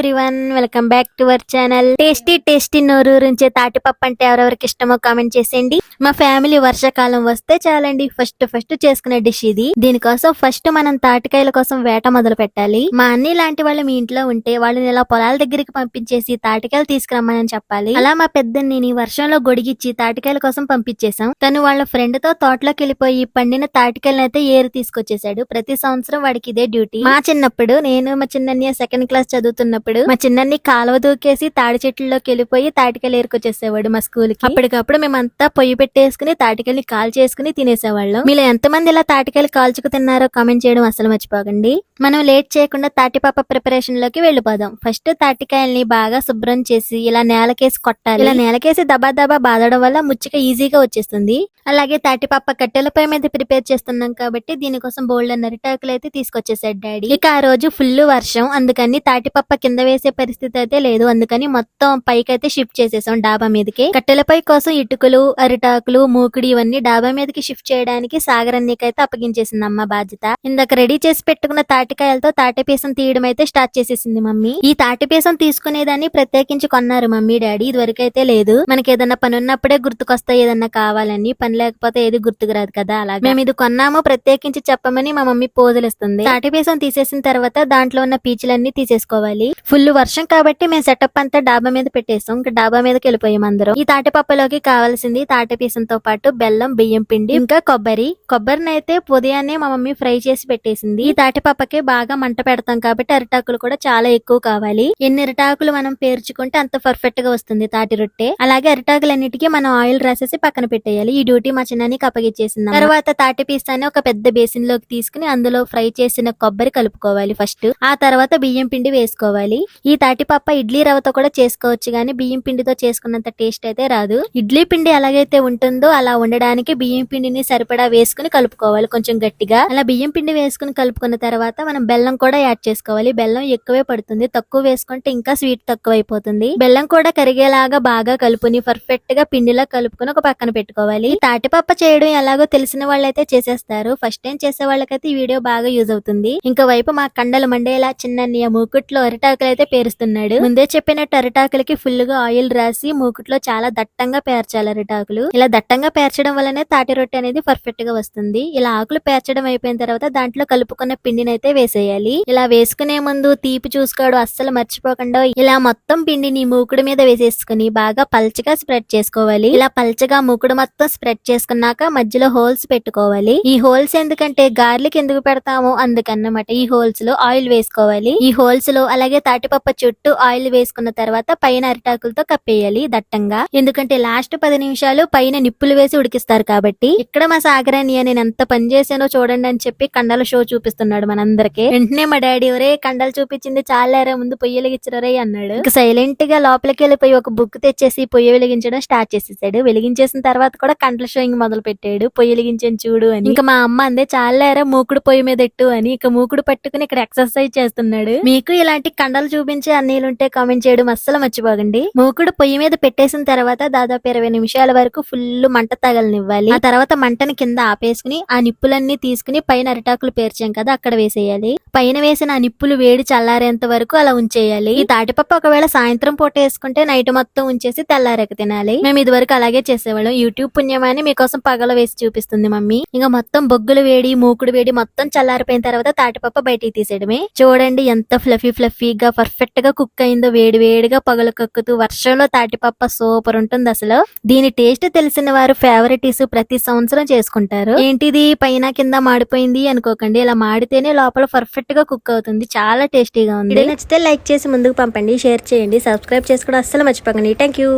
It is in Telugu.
Everyone welcome back to our channel tasty tasty నోరూరించే తాటిపప్పు అంటే ఎవరెవరికి ఇష్టమో కామెంట్ చేసేయండి. మా ఫ్యామిలీ వర్షాకాలం వస్తే చాలండి. ఫస్ట్ ఫస్ట్ చేసుకునే డిష్ ఇది. దీనికోసం ఫస్ట్ మనం తాటికాయల కోసం వేట మొదలు పెట్టాలి. మా అన్ని లాంటి వాళ్ళు మీ ఇంట్లో ఉంటే వాళ్ళని ఇలా పొలాల దగ్గరికి పంపించేసి తాటికాయలు తీసుకురమ్మని చెప్పాలి. అలా మా పెద్దని నేను వర్షంలో గొడిగిచ్చి తాటికాయల కోసం పంపించేశాం. తను వాళ్ళ ఫ్రెండ్తో తోటలోకి వెళ్ళిపోయి పండిన తాటికాయలను అయితే ఏరు తీసుకొచ్చేసాడు ప్రతి సంవత్సరం వాడికి ఇదే డ్యూటీ మా చిన్నప్పుడు నేను మా చిన్నయ్య సెకండ్ క్లాస్ చదువుతున్నప్పుడు మా చిన్నన్ని కాలువ దూకేసి తాడి చెట్లలోకి వెళ్ళిపోయి తాటికాయలు ఏరుకొచ్చేసేవాడు మా స్కూల్కి అప్పటికప్పుడు మేమంతా పొయ్యి పెట్టేసుకుని తాటికాయలు కాల్ చేసుకుని తినేసేవాళ్ళం. మీరు ఎంతమంది ఇలా తాటికాయలు కాల్చుకు తిన్నారో కామెంట్ చేయడం అసలు మర్చిపోకండి. మనం లేట్ చేయకుండా తాటిపాప ప్రిపరేషన్లోకి వెళ్ళిపోదాం. ఫస్ట్ తాటికాయల్ని బాగా శుభ్రం చేసి ఇలా నేలకేసి కొట్టాలి. ఇలా నేలకేసి దబా దబా బాదడం వల్ల ముచ్చిక ఈజీగా వచ్చేస్తుంది. అలాగే తాటిపాప కట్టెలపై మీద ప్రిపేర్ చేస్తున్నాం కాబట్టి దీనికోసం బోల్డ్ నరిటాకులు అయితే తీసుకొచ్చేసాడు డాడీ. ఇక ఆ రోజు ఫుల్ వర్షం. అందుకని తాటిపప్ప కింద వేసే పరిస్థితి అయితే లేదు. అందుకని మొత్తం పైకి అయితే షిఫ్ట్ చేసేసాం డాబా మీదకి. కట్టెలపై కోసం ఇటుకలు అరిటాకులు మూకుడి ఇవన్నీ డాబా మీదకి షిఫ్ట్ చేయడానికి సాగర్ అన్నికైతే అప్పగించేసింది అమ్మ బాధ్యత. ఇందాక రెడీ చేసి పెట్టుకున్న తాటికాయలతో తాటిపీసం తీయడం అయితే స్టార్ట్ చేసేసింది మమ్మీ. ఈ తాటిపీసం తీసుకునేదాన్ని ప్రత్యేకించి కొన్నారు మమ్మీ డాడీ. ఇది వరకు అయితే లేదు. మనకి ఏదన్నా పని ఉన్నప్పుడే గుర్తుకొస్తాయి ఏదన్నా కావాలని. పని లేకపోతే ఏది గుర్తుకురాదు కదా. అలాగే. మేము ఇది కొన్నాము ప్రత్యేకించి చెప్పమని మా మమ్మీ పోజలు ఇస్తుంది తాటిపీసం తీసేసిన తర్వాత దాంట్లో ఉన్న పీచులన్నీ తీసేసుకోవాలి. ఫుల్ వర్షం కాబట్టి మేము సెటప్ అంతా డాబా మీద పెట్టేసాం ఇంకా డాబా మీదకి వెళ్ళిపోయాం అందరం. ఈ తాటిపప్పలోకి కావాల్సింది తాటిపీసంతో పాటు బెల్లం బియ్యం పిండి ఇంకా కొబ్బరి. కొబ్బరిని అయితే ఉదయాన్నే మా మమ్మీ ఫ్రై చేసి పెట్టేసింది. ఈ తాటిపప్పకి బాగా మంట పెడతాం కాబట్టి అరిటాకులు కూడా చాలా ఎక్కువ కావాలి. ఎన్ని అరిటాకులు మనం పేర్చుకుంటే అంత పర్ఫెక్ట్గా వస్తుంది తాటి రొట్టె. అలాగే అరిటాకులన్నిటికీ మనం ఆయిల్ రాసేసి పక్కన పెట్టేయాలి. ఈ డ్యూటీ మా చిన్నానికి అప్పగిచ్చేసింది తర్వాత తాటి పీసాన్ని ఒక పెద్ద బేసిన్లోకి తీసుకుని అందులో ఫ్రై చేసిన కొబ్బరి కలుపుకోవాలి ఫస్ట్. ఆ తర్వాత బియ్యం పిండి వేసుకోవాలి. ఈ తాటిపప్ప ఇడ్లీ రవ్వతో కూడా చేసుకోవచ్చు కానీ బియ్యం పిండితో చేసుకున్నంత టేస్ట్ అయితే రాదు. ఇడ్లీ పిండి ఎలాగైతే ఉంటుందో అలా ఉండడానికి బియ్యం పిండిని సరిపడా వేసుకుని కలుపుకోవాలి కొంచెం గట్టిగా. అలా బియ్యం పిండి వేసుకుని కలుపుకున్న తర్వాత మనం బెల్లం కూడా యాడ్ చేసుకోవాలి. బెల్లం ఎక్కువే పడుతుంది. తక్కువ వేసుకుంటే ఇంకా స్వీట్ తక్కువ అయిపోతుంది బెల్లం కూడా కరిగేలాగా బాగా కలుపుని పర్ఫెక్ట్గా పిండిలా కలుపుకొని ఒక పక్కన పెట్టుకోవాలి. తాటిపప్ప చేయడం ఎలాగో తెలిసిన వాళ్ళైతే చేసేస్తారు. ఫస్ట్ టైం చేసే వాళ్ళకైతే ఈ వీడియో బాగా యూజ్ అవుతుంది. ఇంకా వైపు మా కండలు మండేలా చిన్న మూకుట్లో అరిటాకులు అయితే పేరుస్తున్నాడు. ముందే చెప్పినట్టు అరిటాకులకి ఫుల్గా ఆయిల్ రాసి మూకుట్లో చాలా దట్టంగా పేర్చాలి అరిటాకులు. ఇలా దట్టంగా పేర్చడం వల్లనే తాటి రొట్టె అనేది పర్ఫెక్ట్గా వస్తుంది. ఇలా ఆకులు పేర్చడం అయిపోయిన తర్వాత దాంట్లో కలుపుకున్న పిండిని అయితే వేసేయాలి. ఇలా వేసుకునే ముందు తీపి చూసుకోవడం అస్సలు మర్చిపోకుండా ఇలా మొత్తం పిండిని మూకుడు మీద వేసేసుకుని బాగా పల్చగా స్ప్రెడ్ చేసుకోవాలి. ఇలా పల్చగా మూకుడు మొత్తం స్ప్రెడ్ చేసుకున్నాక మధ్యలో హోల్స్ పెట్టుకోవాలి. ఈ హోల్స్ ఎందుకంటే గార్లిక్ ఎందుకు పెడతామో అందుకన్నమాట. ఈ హోల్స్లో ఆయిల్ వేసుకోవాలి. ఈ హోల్స్లో అలాగే తాటిపప్ప చుట్టూ ఆయిల్ వేసుకున్న తర్వాత పైన అరిటాకులతో కప్పేయాలి దట్టంగా. ఎందుకంటే లాస్ట్ పది నిమిషాలు పైన నిప్పులు వేసి ఉడికిస్తారు కాబట్టి. ఇక్కడ మా సాగరాన్ని నేను ఎంత పని చేశానో చూడండి అని చెప్పి కండల షో చూపిస్తున్నాడు మనందరికి. వెంటనే మా డాడీ ఒరే కండలు చూపించింది చాలారా ముందు పొయ్యి వెలిగించరే అన్నాడు. సైలెంట్గా లోపలికి వెళ్ళిపోయి ఒక బుక్ తెచ్చేసి పొయ్యి వెలిగించడం స్టార్ట్ చేసేసాడు. వెలిగించేసిన తర్వాత కూడా కండల షోయింగ్ మొదలు పెట్టాడు. పొయ్యి వెలిగించాను చూడు అని. ఇంకా మా అమ్మ అందే చాలారా మూకుడు పొయ్యి మీద ఎట్టు అని. ఇక మూకుడు పట్టుకుని ఇక్కడ ఎక్సర్సైజ్ చేస్తున్నాడు. మీకు ఇలాంటి కండ చూపించే అన్నీలుంటే కామెంట్ చేయడం అస్సలు మర్చిపోకండి. మూకుడు పొయ్యి మీద పెట్టేసిన తర్వాత దాదాపు ఇరవై నిమిషాల వరకు ఫుల్ మంట తగలనివ్వాలి. ఆ తర్వాత మంటని కింద ఆపేసుకుని ఆ నిప్పులన్నీ తీసుకుని పైన అరిటాకులు పేర్చాం కదా అక్కడ వేసేయాలి. పైన వేసిన ఆ నిప్పులు వేడి చల్లారేంత వరకు అలా ఉంచేయాలి. ఈ తాటిపప్పు ఒకవేళ సాయంత్రం పూట వేసుకుంటే నైట్ మొత్తం ఉంచేసి తెల్లారక తినాలి. మేము ఇది వరకు అలాగే చేసేవాళ్ళం. యూట్యూబ్ పుణ్యమని మీకోసం పగల వేసి చూపిస్తుంది మమ్మీ. ఇంకా మొత్తం బొగ్గులు వేడి మూకుడు వేడి మొత్తం చల్లారిపోయిన తర్వాత తాటిపప్ప బయటికి తీసేయడమే. చూడండి ఎంత ఫ్లఫీ ఫ్లఫీగా పర్ఫెక్ట్గా కుక్ అయిందో వేడి వేడిగా పగలు కక్కుతూ వర్షంలో తాటిపప్ప సూపర్ ఉంటుంది అసలు. దీని టేస్ట్ తెలిసిన వారు ఫేవరెటీస్ ప్రతి సంవత్సరం చేసుకుంటారు. ఏంటిది? పైన కింద మాడిపోయింది అనుకోకండి. ఇలా మాడితేనే లోపల పర్ఫెక్ట్గా కుక్ అవుతుంది. చాలా టేస్టీగా ఉంది. నచ్చితే లైక్ చేసి ముందుకు పంపండి షేర్ చేయండి సబ్స్క్రైబ్ చేసుకోవడం అస్సలు మర్చిపోకండి. Thank you